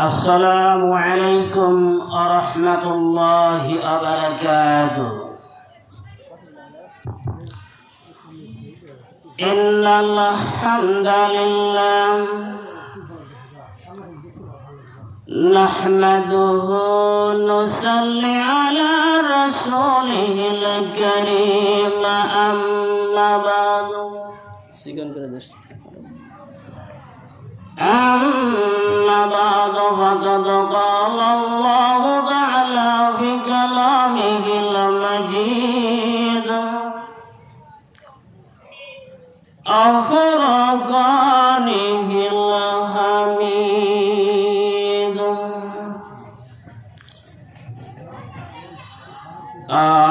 السلام عليكم ورحمة الله وبركاته. إن الحمد لله نحمده نصلي على رسوله الكريم. أما بعد. أما بعد فقد قال الله تعالى في كلامه المجيد أفرقانه الحميد أعوذ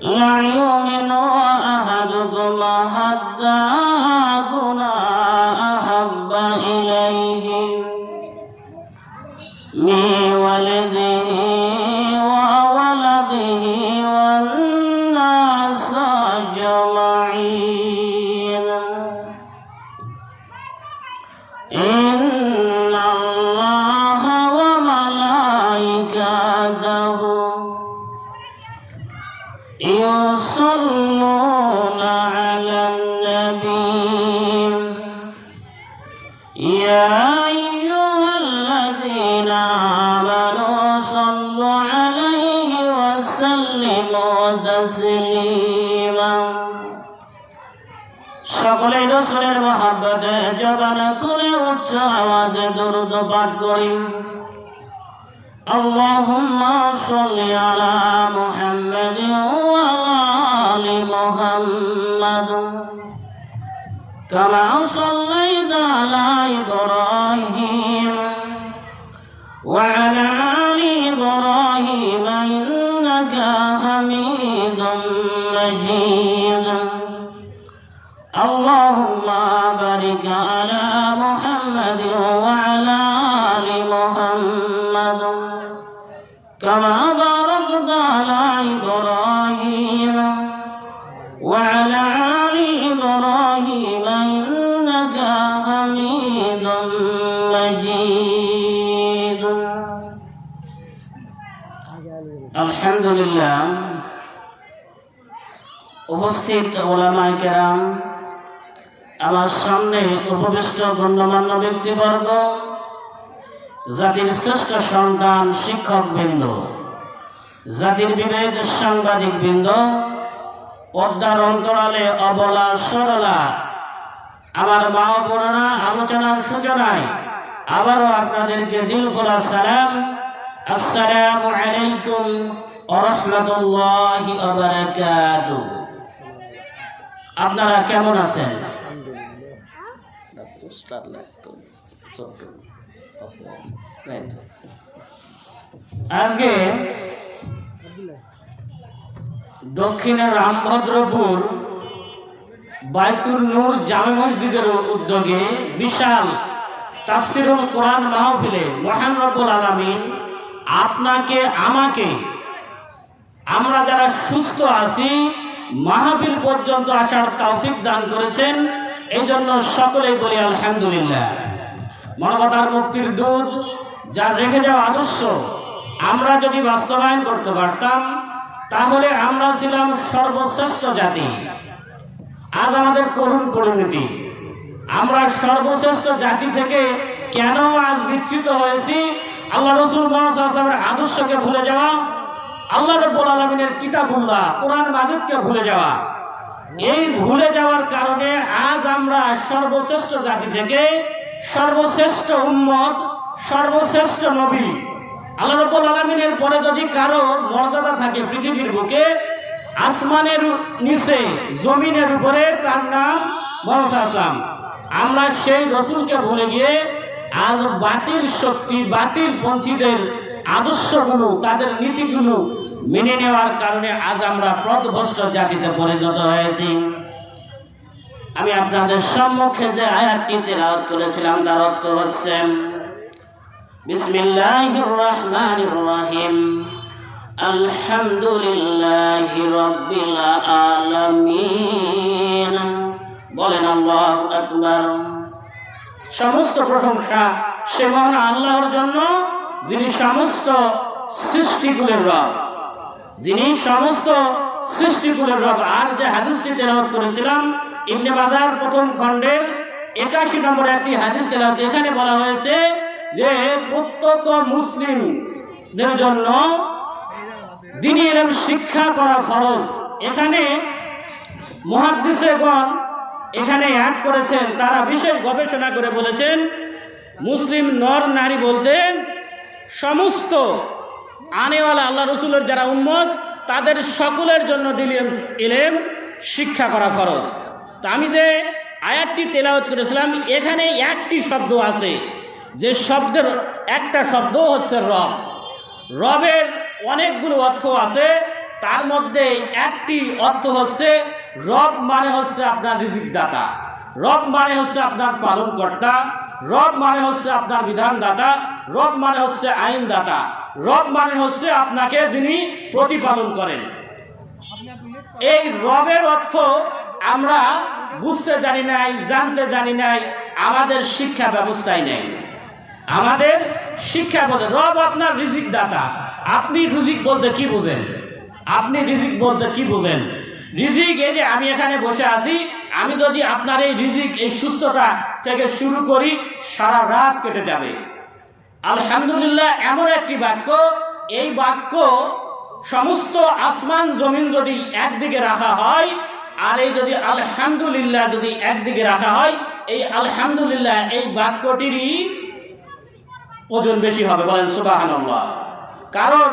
لا يؤمن أحدكم حتى আওয়াজে দরুদ পাঠ করি اللهم صل على محمد وعلى آل محمد كما صليت على إبراهيم وعلى آل إبراهيم إنك حميد مجيد اللهم بارك على محمد وعلى آل محمد كما باركت على إبراهيم وعلى آل إبراهيم إنك حميد مجيد الحمد لله উপস্থিত ওলামাই কেরাম আমার সামনে উপবিষ্ট গণ্যমান্য ব্যক্তিবর্গ, জাতির শ্রেষ্ঠ সন্তান শিক্ষক বৃন্দ জাতির বিবেক সাংবাদিক বৃন্দ পদ্মার অন্তরালে অবলা সরলা, আমার মা ও বোনেরা আলোচনার সূচনায় আবারও আপনাদেরকে দিল খোলা সালাম। আসসালামু আলাইকুম ওরহমতুল্লাহি ওবারাকাতুহু আপনারা কেমন আছেন? আজকে দক্ষিণের রামভদ্রপুর বাইতুল নূর জামে মসজিদের উদ্যোগে বিশাল তাফসিরুল কোরআন মাহফিলে মহান রব্বুল আলামিন আপনাকে, আমাকে, আমরা যারা সুস্থ আছি, মাহফিল পর্যন্ত আসার তৌফিক দান করেছেন। এই জন্য সকলেই বলি আলহামদুলিল্লাহ। মানবতার মুক্তির দূত, যার রেখে যাওয়া আদর্শ, আমরা যদি বাস্তবায়ন করতে পারতাম, তাহলে আমরা ছিলাম সর্বশ্রেষ্ঠ জাতি। আজ আমাদের করুণ পরিণতি। আমরা সর্বশ্রেষ্ঠ জাতি থেকে কেন আজ বিচ্যুত হয়েছি? আল্লাহ রসুল মোহাম্মদের আদর্শকে ভুলে যাওয়া, আল্লাহ রব্বুল আলমিনের কিতাবুল্লাহ, কোরআন মাজিদকে ভুলে যাওয়া। এই ভুলে যাওয়ার কারণে আজ আমরা সর্বশ্রেষ্ঠ জাতি থেকে সর্বশ্রেষ্ঠ উম্মত, সর্বশ্রেষ্ঠ নবী। আল্লাহ রব্বুল আলমিনের পরে যদি কারও মর্যাদা থাকে পৃথিবীর বুকে, আসমানের নিচে, জমিনের উপরে, তার নাম মনসা আসলাম আমরা সেই রসুলকে ভুলে গিয়ে আজ বাতিল শক্তি, বাতিল পন্থীদের আদর্শগুলো, তাদের নীতিগুলো মেনে নেওয়ার কারণে আজ আমরা পথভ্রষ্ট জাতিতে পরিণত হয়েছি। আমি আপনাদের সম্মুখে যে আয়াতটি তেলাওয়াত করেছিলাম, তার অর্থ হচ্ছে বিসমিল্লাহির রহমানির রহিম আলহামদুলিল্লাহি রাব্বিল আলামিন। বলেন আল্লাহু আকবার। সমস্ত প্রশংসা সে মহান আল্লাহর জন্য, যিনি সমস্ত সৃষ্টিকুলের রব। যিনি সমস্ত সৃষ্টিকুলের রব, আর যে হাদিসটি তেলাওয়াত করেছিলাম, ইবনে বাজার প্রথম খণ্ডের একাশি নম্বর একটি হাদিস তেলাওয়াত এখানে বলা হয়েছে যে, প্রত্যেক মুসলিমদের জন্য দিনী এলম শিক্ষা করা ফরজ। এখানে মহাদিসেগণ এখানে অ্যাড করেছেন, তারা বিশেষ গবেষণা করে বলেছেন, মুসলিম নর নারী বলতেন সমস্ত আনেওয়ালা আল্লাহ রসুলের যারা উম্মত, তাদের সকলের জন্য দিলেন এলেম, শিক্ষা করা ফরজ। তা আমি যে আয়াতটি তেলাওয়াত করেছিলাম, এখানে একটি শব্দ আছে। যে শব্দের একটা শব্দ হচ্ছে রব। রবের অনেকগুলো অর্থ আছে, তার মধ্যে একটি অর্থ হচ্ছে, রব মানে হচ্ছে আপনার রিজিক দাতা রব মানে হচ্ছে আপনার পালনকর্তা। রব মানে হচ্ছে আপনার বিধানদাতা, রব মানে হচ্ছে আইনদাতা, রব মানে হচ্ছে আপনাকে যিনি প্রতিপালন করেন। এই রবের অর্থ আমরা বুঝতে জানি নাই, জানতে জানি নাই, আমাদের শিক্ষা ব্যবস্থায় নেই। আমাদের শিক্ষা বলতে, রব আপনার রিজিক দাতা। আপনি রিজিক বলতে কি বুঝেন? আপনি রিজিক বলতে কি বুঝেন? রিজিক এই যে আমি এখানে বসে আছি আমি যদি আপনার এই রিজিক, এই সুস্থতা থেকে শুরু করি, সারা রাত কেটে যাবে। আলহামদুলিল্লাহ, এমন একটি বাক্য, এই বাক্য, সমস্ত আসমান জমিন যদি একদিকে রাখা হয়, আর এই যদি আলহামদুলিল্লাহ যদি একদিকে রাখা হয়, এই আলহামদুলিল্লাহ, এই বাক্যটিরই ওজন বেশি হবে, বলেন সুবাহান কারণ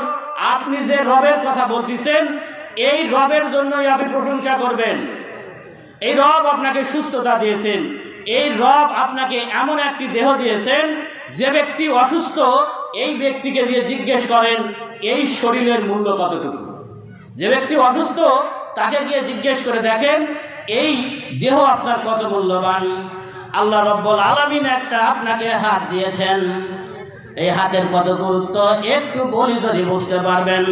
আপনি যে রবের কথা বলতেছেন, এই রবের জন্যই আপনি প্রশংসা করবেন। এই রব আপনাকে সুস্থতা দিয়েছেন। এই রব আপনাকে এমন একটি দেহ দিয়েছেন, যে ব্যক্তি অসুস্থ, এই ব্যক্তিকে দিয়ে জিজ্ঞেস করেন, এই শরীরের মূল্য কতটুকু? যে ব্যক্তি অসুস্থ, তাকে গিয়ে জিজ্ঞেস করে দেখেন, এই দেহ আপনার কত মূল্যবান? আল্লাহ রব্বুল আলমিন একটা আপনাকে হাত দিয়েছেন। এই হাতের কত গুরুত্ব, একটু বলি যদি বুঝতে পারবেন।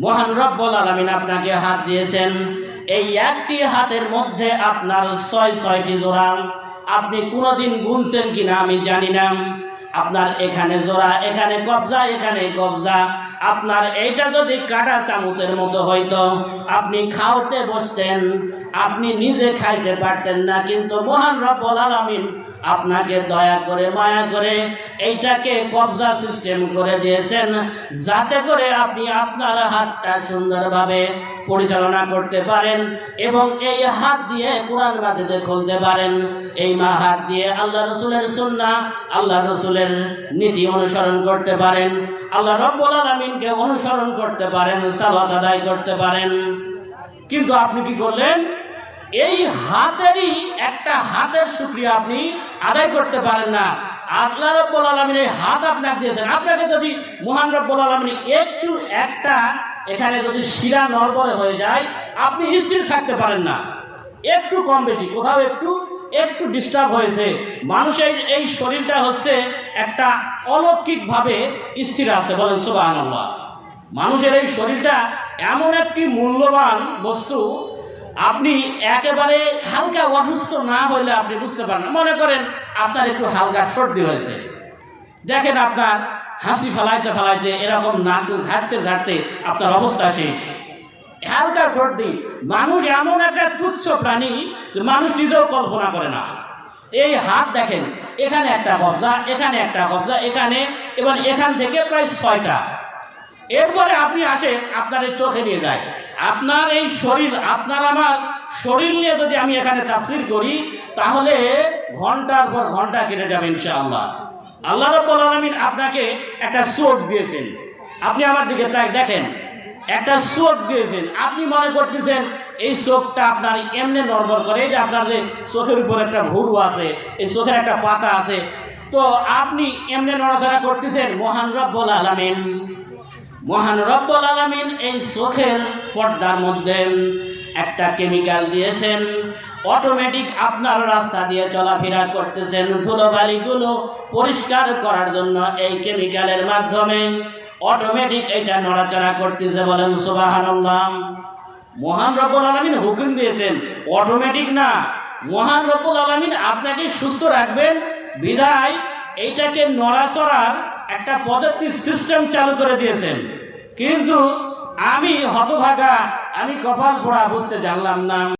মহান রব্বুল আলমিন আপনাকে হাত দিয়েছেন। এই একটি হাতের মধ্যে আপনার ছয় ছয়টি জোড়া আপনি কোনোদিন গুনছেন কিনা আমি জানি না। আপনার এখানে জোড়া, এখানে কবজা এখানে কবজা। আপনার এইটা যদি কাটা চামচের মতো হইতো, আপনি খাওয়াতে বসতেন। আপনি নিজে খাইতে পারতেন না, কিন্তু মহান রব্বুল আলামিন আপনাকে দয়া করে, মায়া করে এইটাকে কবজা সিস্টেম করে দিয়েছেন, যাতে করে আপনি আপনার হাতটা সুন্দরভাবে পরিচালনা করতে পারেন এবং এই হাত দিয়ে কোরআন মাঝেতে খুলতে পারেন। এই মা হাত দিয়ে আল্লাহ রসুলের সুন্না, আল্লাহ রসুলের নীতি অনুসরণ করতে পারেন। আল্লাহ রব্বুল আলমিনকে অনুসরণ করতে পারেন, সালাত আদায় করতে পারেন। কিন্তু আপনি কি করলেন? এই হাতেরই একটা হাতের শুক্রিয়া আপনি আদায় করতে পারেন না। আল্লাহ রব্বুল আলমিন এই হাত আপনাকে দিয়েছেন। আপনাকে যদি মহান রব্বুল আলমিন একটু একটা এখানে যদি শিরা নড়বড়ে হয়ে যায়, আপনি স্থির থাকতে পারেন না। একটু কম বেশি, কোথাও একটু একটু ডিস্টার্ব হয়েছে। মানুষের এই শরীরটা হচ্ছে একটা অলৌকিকভাবে স্থির আছে, বলেন সুবাহ মানুষের এই শরীরটা এমন একটি মূল্যবান বস্তু আপনি একেবারে হালকা অসুস্থ না হলে আপনি বুঝতে পারেন মনে করেন আপনার একটু হালকা সর্দি হয়েছে। দেখেন আপনার হাসি ফেলাইতে ফেলাইতে এরকম নাক ঝাড়তে ঝাড়তে আপনার অবস্থা শেষ। হালকা সর্দি। মানুষ এমন একটা তুচ্ছ প্রাণী যে মানুষ নিজেও কল্পনা করে না। এই হাত দেখেন, এখানে একটা কবজা, এখানে একটা কবজা, এখানে এবং এখান থেকে প্রায় ছয়টা। এরপরে আপনি আসেন আপনার এই চোখে নিয়ে যায়। আপনার এই শরীর, আপনার আমার শরীর নিয়ে যদি আমি এখানে তাফসির করি, তাহলে ঘণ্টার পর ঘণ্টা কেটে যাবে ইনশাআল্লাহ। আল্লাহ রব্বুল আলামিন আপনাকে একটা চোখ দিয়েছেন। আপনি আমার দিকে তাই দেখেন, একটা চোখ দিয়েছেন। আপনি মনে করতেছেন, এই চোখটা আপনার এমনি নড়বড় করে, এই যে আপনার যে চোখের উপর একটা ভুরু আছে, এই চোখের একটা পাতা আছে, তো আপনি এমনি নড়াচড়া করতেছেন, মহান রব্বুল আলামিন। মহান রব্বুল আলামিন এই চোখের পর্দার মধ্যে একটা কেমিক্যাল দিয়েছেন অটোমেটিক আপনার রাস্তা দিয়ে চলাফেরা করতেছেন, ধুলোবালিগুলো পরিষ্কার করার জন্য এই কেমিক্যালের মাধ্যমে অটোমেটিক এটা নড়াচড়া করতেছে বলেন সুবহানাল্লাহ। মহান রব্বুল আলামিন হুকুম দিয়েছেন অটোমেটিক না। মহান রব্বুল আলামিন আপনাকে সুস্থ রাখবেন, বিদায়, এইটাকে নড়াচড়ার একটা পদ্ধতি সিস্টেম চালু করে দিয়েছেন। কিন্তু আমি হতভাগা, আমি কপাল পোড়া বুঝতে জানলাম না।